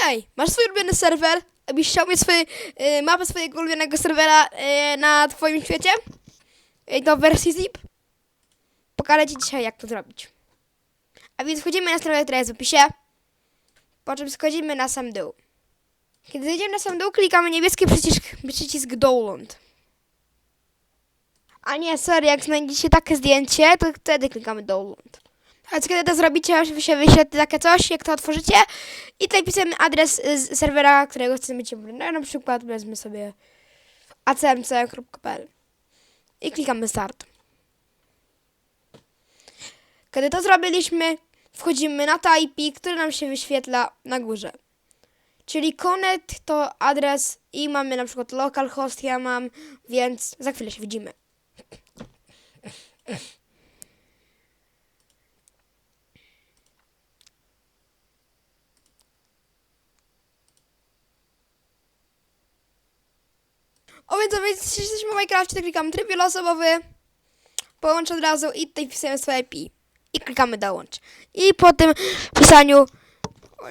Hej, masz swój ulubiony serwer? Byś chciał mieć swoje, y, mapę swojego ulubionego serwera y, na twoim świecie? Y, do wersji zip? Pokażę ci dzisiaj, jak to zrobić. A więc wchodzimy na stronę, która jest w opisie. Po czym schodzimy na sam dół. Kiedy zejdziemy na sam dół, klikamy niebieski przycisk, przycisk download. A nie, sorry, jak znajdziecie takie zdjęcie, to wtedy klikamy download. Więc kiedy to zrobicie, się wyświetli takie coś, jak to otworzycie i tutaj pisujemy adres y, z serwera, którego chcemy mieć no, na przykład wezmę sobie acmc.pl i klikamy start. Kiedy to zrobiliśmy, wchodzimy na to IP, który nam się wyświetla na górze. Czyli connect to adres i mamy na przykład localhost, ja mam, więc za chwilę się widzimy. O więc, więc jesteśmy w Minecrafcie, to klikamy tryb wieloosobowy, połącz od razu i tutaj wpisujemy swoje IP. I klikamy dołącz. I po tym wpisaniu,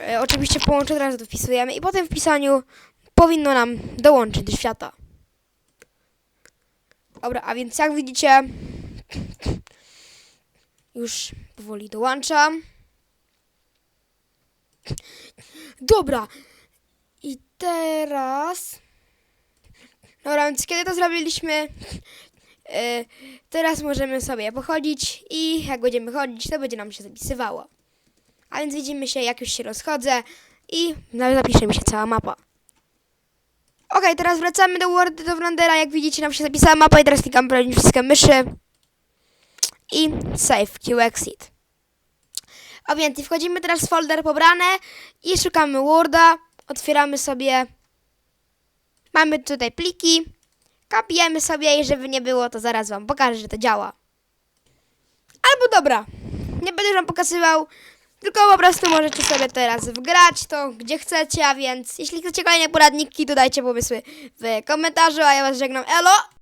e, oczywiście połącz od razu wpisujemy i po tym wpisaniu powinno nam dołączyć do świata. Dobra, a więc jak widzicie, już powoli dołączam. Dobra, i teraz... Dobra, więc kiedy to zrobiliśmy, e, teraz możemy sobie pochodzić i jak będziemy chodzić, to będzie nam się zapisywało. A więc widzimy się, jak już się rozchodzę i no, zapisze mi się cała mapa. Ok, teraz wracamy do Word, do Blendera. Jak widzicie, nam się zapisała mapa i teraz klikam prawym przyciskiem myszy i Save Q Exit. A więc wchodzimy teraz w folder pobrane i szukamy Worda, otwieramy sobie Mamy tutaj pliki. Kopiujemy sobie i żeby nie było, to zaraz wam pokażę, że to działa. Albo dobra, nie będę wam pokazywał, tylko po prostu możecie sobie teraz wgrać to gdzie chcecie, a więc jeśli chcecie kolejne poradniki, to dajcie pomysły w komentarzu, a ja was żegnam. Elo!